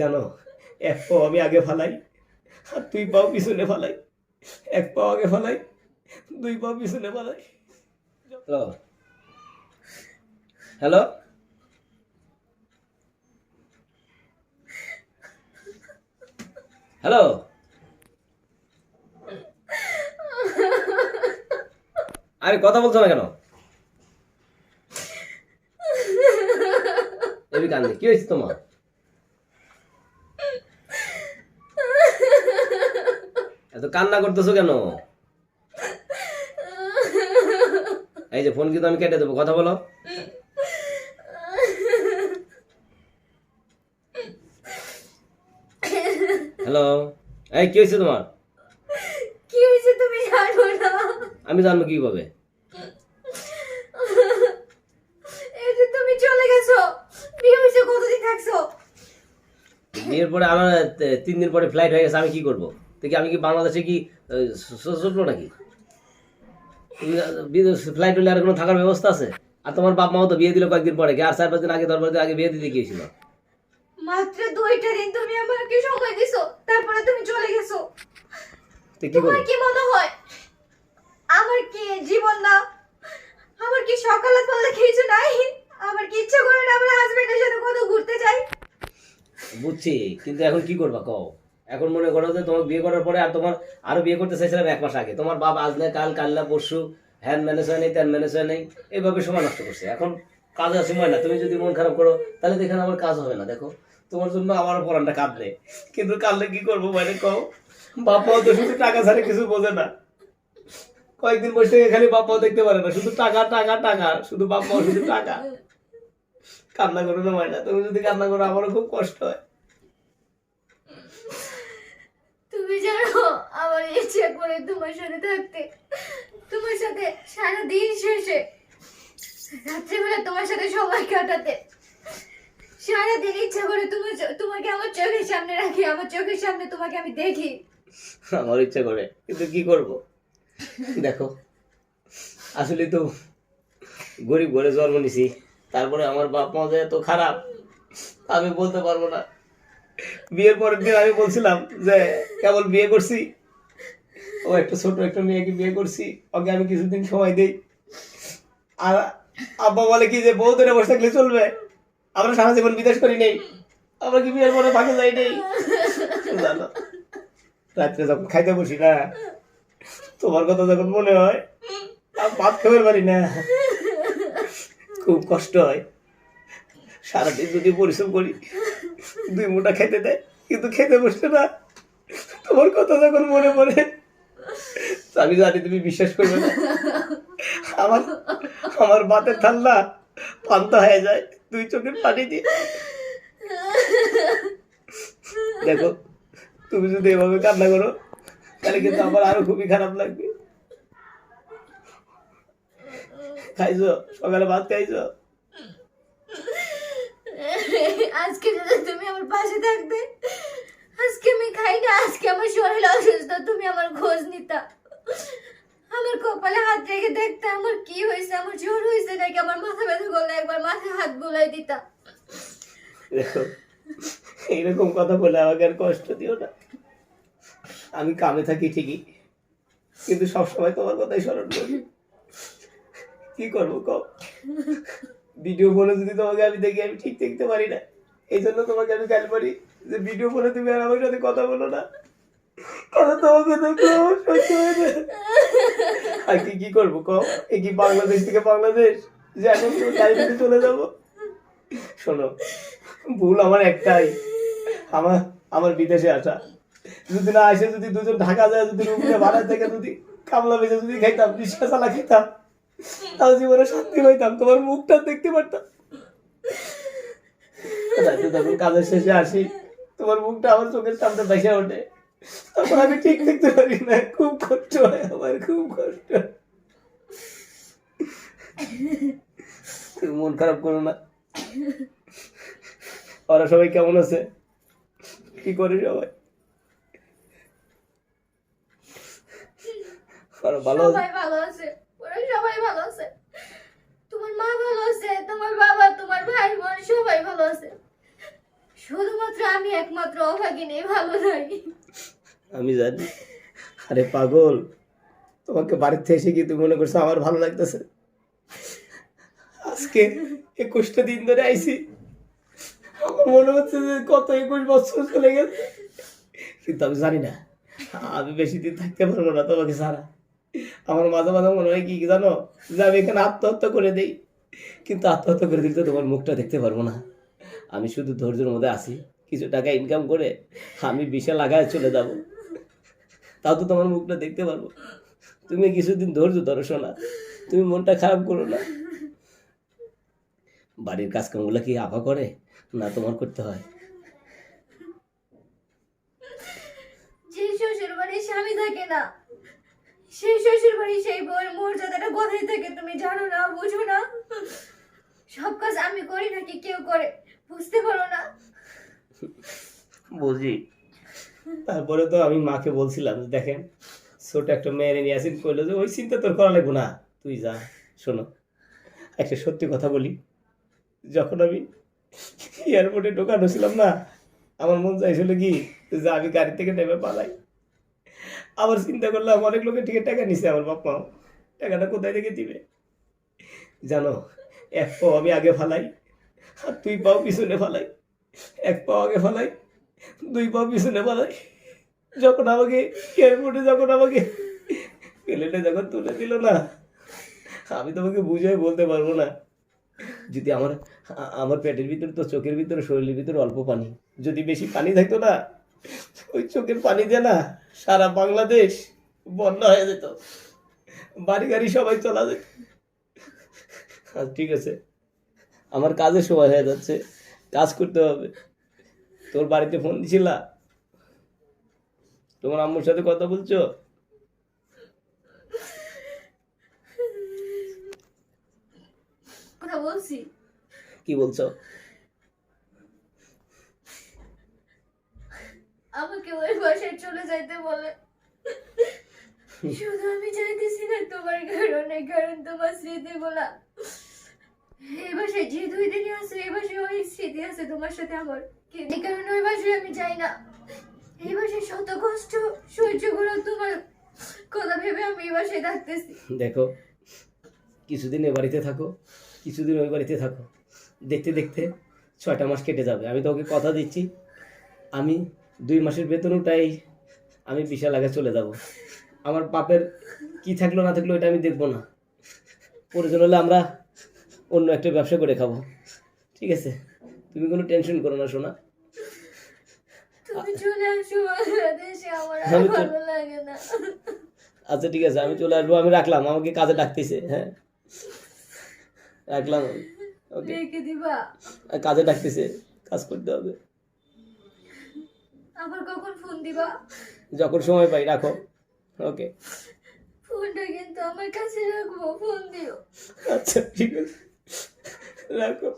জানো, এক পাও আমি আগে ফালাই, আর দুই পাও পিছনে ফালাই, এক পাও আগে ফালাই, দুই পাও পিছনে ফালাই। হ্যালো। হ্যালো। হ্যালো। আরে কথা বলছো না কেন? এবি কান্দি, কি হয়েছে তোমার? এত কান্না করতেছো কেন? এই যে ফোন কিন্তু আমি কেটে দেবো কথা বলো। হ্যালো এই কি হয়েছে তোমার? কি হয়েছে তুমি জানো না? আমি জানব কীভাবে? এই যে তুমি চলে গেছো। বিয়ে হয়েছে? কতদিন থাকছো? বিয়ের পরে আমার তিন দিন পরে ফ্লাইট হয়ে গেছে আমি কি করব? দেখি আমি কি বাংলাদেশে কি চলবো নাকি? ফ্লাইট হলে আর কোনো থাকার ব্যবস্থা আছে? আর তোমার বাপ মাও তো বিয়ে দিল কয়েকদিন পরে আর চার পাঁচ দিন আগে দশ দিন আগে বিয়ে দিতে গিয়েছিল? মাত্র দুইটা দিন তুমি আমাকে সময় দিছো তারপরে তুমি চলে গেছো। তোমার করব কি মনে হয়? আমার কি জীবন না? আমার কি সকালে বললে কিছু নাই? আমার কি ইচ্ছা করে না আমার হাজবেন্ডের সাথে কত ঘুরতে যাই? বুঝছি কিন্তু এখন কি করবা কও? এখন মনে করো যে তোমার বিয়ে করার পরে আর তোমার আরও বিয়ে করতে চাইছিলাম এক মাস আগে। তোমার বাপ আজ না কাল কাল না পরশু, হ্যান ম্যানেজ হয় নেই, ত্যান ম্যানেজ হয় নেই, এইভাবে সময় নষ্ট করছে। এখন কাজ আছে না তুমি যদি মন খারাপ করো, তাহলে দেখেন আমার কাজ হবে না, দেখো। তোমার জন্য আমার পরানটা কাঁদলে। কিন্তু কাঁদলে কি করব মানে কও? বাপাও তো শুধু টাকা ছাড়া কিছু বোঝে না। কয়েকদিন বসে থেকে খালি বাপাও দেখতে পারে না, শুধু টাকা টাকা টাকা, শুধু বাপাও শুধু টাকা। কান্না করো না ময়না, তুমি যদি কান্না করো, আমারও খুব কষ্ট হয় তুমি জানো আমার ইচ্ছা করে তোমার সাথে থাকতে। তোমার সাথে সারা দিন শেষে রাত্রিবেলা তোমার সাথে সময় কাটাতে। সারা দিন ইচ্ছা করে তোমার তোমাকে আমার চোখের সামনে রাখি, আমার চোখের সামনে তোমাকে আমি দেখি। আমার ইচ্ছা করে, কিন্তু কি করব? দেখো, আসলে তো গরিব ঘরে জন্ম নিছি, তারপরে আমার বাপ মা এত খারাপ, আমি বলতে পারব না। বিয়ের পরের দিন আমি বলছিলাম যে, কেবল বিয়ে করছি। ও একটা ছোট একটা মেয়েকে বিয়ে করছি। ওকে আমি কিছুদিন সময় দিই। আর আব্বা বলে কি যে, বউ ধরে বসে থাকলে চলবে। আমরা সারা জীবন বিদেশ করি নেই। আমরা কি বিয়ের পরে ফাঁকে যাই নেই? রাত্রে যখন খাইতে বসি না, তোমার কথা যখন মনে হয়, আর ভাত খাবার পারি না। খুব কষ্ট হয়। সারাদিন যদি পরিশ্রম করি দুই মোটা খেতে দেয় কিন্তু খেতে বসতে না। তোমার কথা যখন মনে পড়ে, আমি জানি তুমি বিশ্বাস করবে না। আমার আমার বাতের ঠান্ডা পান্তা হয়ে যায়, দুই চোখের পানি দিয়ে। দেখো, তুমি যদি এভাবে কান্না করো, তাহলে কিন্তু আমার আরও খুবই খারাপ লাগবে। খাইছো? সকালে ভাত খাইছো? আজকে যদি তুমি আমার পাশে থাকতে, আজকে আমি খাই না, আজকে আমার শরীর অসুস্থ, তুমি আমার খোঁজ নিতা। আমার কপালে হাত রেখে দেখতে আমার কি হয়েছে, আমার জ্বর হয়েছে নাকি, আমার মাথা ব্যথা করলে একবার মাথায় হাত বুলাই দিতা। এইরকম কথা বলে আমাকে আর কষ্ট দিও না। আমি কামে থাকি ঠিকই, কিন্তু সবসময় তোমার কথাই স্মরণ করি। কি করব কম ভিডিও ফোনে যদি তোমাকে আমি দেখি, আমি ঠিক দেখতে পারি না। এই জন্য তোমাকে আমি গাল পারি যে ভিডিও ফোনে তুমি আর আমার সাথে কথা বলো না। কারণ তোমাকে দেখলে সহ্য হয় না। আর কি কি করব কম এ কি বাংলাদেশ থেকে বাংলাদেশ? যে এখন তো ডাইরেক্টে চলে যাব। শোনো, ভুল আমার একটাই। আমার আমার বিদেশে আসা। যদি না আসে, যদি দুজন ঢাকা যায়, যদি রুমে ভাড়া থেকে যদি কামলা বেজে যদি খাইতাম রিক্সা চালা খেতাম তাহলে জীবনে শান্তি পাইতাম তোমার মুখটা দেখতে পারতাম। রাতে কাজের শেষে আসি, তোমার মুখটা আমার চোখের সামনে ভেসে ওঠে। তখন আমি ঠিক দেখতে পারি না, খুব কষ্ট হয় আমার, খুব কষ্ট। মন খারাপ করো না। ওরা সবাই কেমন আছে? কি করে সবাই? ভালো সবাই ভালো আছে। ওরা সবাই ভালো আছে। তোমার মা ভালো আছে, তোমার বাবা, তোমার ভাই বোন সবাই ভালো আছে। শুধুমাত্র আমি একমাত্র অভাগিনী ভালো নাই। আমি জানি। আরে পাগল, তোমাকে বাড়িতে এসে কি তুমি মনে করছ আমার ভালো লাগতেছে? আজকে একুশটা দিন ধরে আইছি। মনে হচ্ছে যে কত একুশ বছর চলে গেছে। কিন্তু আমি জানি না, আমি বেশি দিন থাকতে পারব না তোমাকে ছাড়া। আমার মাঝে মাঝে মনে হয় কি জানো? যে আমি এখানে আত্মহত্যা করে দেই। কিন্তু আত্মহত্যা করে দিলে তোমার মুখটা দেখতে পারব না। আমি শুধু ধৈর্যের মধ্যে আছি। কিছু টাকা ইনকাম করে আমি বিশাল লাগায় চলে যাব। তাও তো তোমার মুখটা দেখতে পারব। তুমি কিছুদিন ধৈর্য ধরো শোনা তুমি মনটা খারাপ করো না। বাড়ির কাজকামগুলো কি আপা করে? না তোমার করতে হয়। স্বামী থাকে না। সেই শ্বশুর বাড়ি সেই বউয়ের মর্যাদাটা কোথায় থাকে তুমি জানো না, বুঝো না? সব কাজ আমি করি নাকি কেউ করে? বুঝতে পারো না। বুঝি। তারপরে তো আমি মাকে বলছিলাম, যে দেখেন, ছোট একটা মেয়ের নিয়ে আসেন, কইলো যে, ওই চিন্তা তোর করা লাগবো না, তুই যা, শোনো। একটা সত্যি কথা বলি, যখন আমি এয়ারপোর্টে ঢোকানো ছিলাম না, আমার মন চাইছিল কি, যে আমি গাড়ি থেকে নেমে পালাই। আবার চিন্তা করলাম, অনেক লোকের টিকিট টাকা নিছে আমার বাপ মাও টাকাটা কোথায় থেকে দিবে? জানো, এক আমি আগে ফালাই আর দুই পাও পিছনে ফালাই এক পাও আগে ফালাই দুই পাও পিছনে ফালাই। যখন আমাকে এয়ারপোর্টে যখন আমাকে প্লেনে যখন তুলে দিল না আমি তোমাকে বুঝিয়ে বলতে পারব না। যদি আমার আমার পেটের ভিতরে তো চোখের ভিতরে শরীরের ভিতরে অল্প পানি যদি বেশি পানি থাকতো না ওই চোখের পানি দিয়ে না সারা বাংলাদেশ বন্যা হয়ে যেত। বাড়ি গাড়ি সবাই চলা যেত। আচ্ছা, ঠিক আছে। আমার কাজের সময় হয়ে যাচ্ছে। কাজ করতে হবে। তোর বাড়িতে ফোন দিছিলা? তোমার আম্মুর সাথে কথা বলছো? কথা বলছি। কি বলছো? আমাকে ওই বাসায় চলে যাইতে বলে। শুধু আমি চাইতেছি না তোমার কারণে কারণ তোমার স্মৃতি বলা এই যে দুই দিনই আছে এই বাসায় ওই স্মৃতি আছে তোমার সাথে আমার। এই কারণে ওই বাসায় আমি যাই না। এই বাসায় শত কষ্ট সহ্য করে তোমার কথা ভেবে আমি এই বাসায় থাকতেছি। দেখো, কিছুদিন এ বাড়িতে থাকো, কিছুদিন ওই বাড়িতে থাকো। দেখতে দেখতে ছয়টা মাস কেটে যাবে। আমি তোকে কথা দিচ্ছি, আমি দুই মাসের বেতন উঠাই, আমি বিশাল আগে চলে যাব। আমার বাপের কি থাকল না থাকল এটা আমি দেখব না। প্রয়োজন হলে আমরা অন্য একটা ব্যবসা করে খাব। ঠিক আছে? তুমি কোনো টেনশন করো না শোনা তুমি চলে আসো বাংলাদেশে আমার আর আমি তো- ভালো লাগে না। আচ্ছা ঠিক আছে আমি চলে আসব আমি রাখলাম আমাকে কাজে ডাকতেছে হ্যাঁ? রাখলাম ওকে রেখে দিবা। কাজে ডাকতেছে কাজ করতে হবে। আবার কখন ফোন দিবা? যখন সময় পাই রাখো ওকে ফোনটা কিন্তু আমার কাছে রাখব ফোন দিও। আচ্ছা ঠিক আছে। 然 后。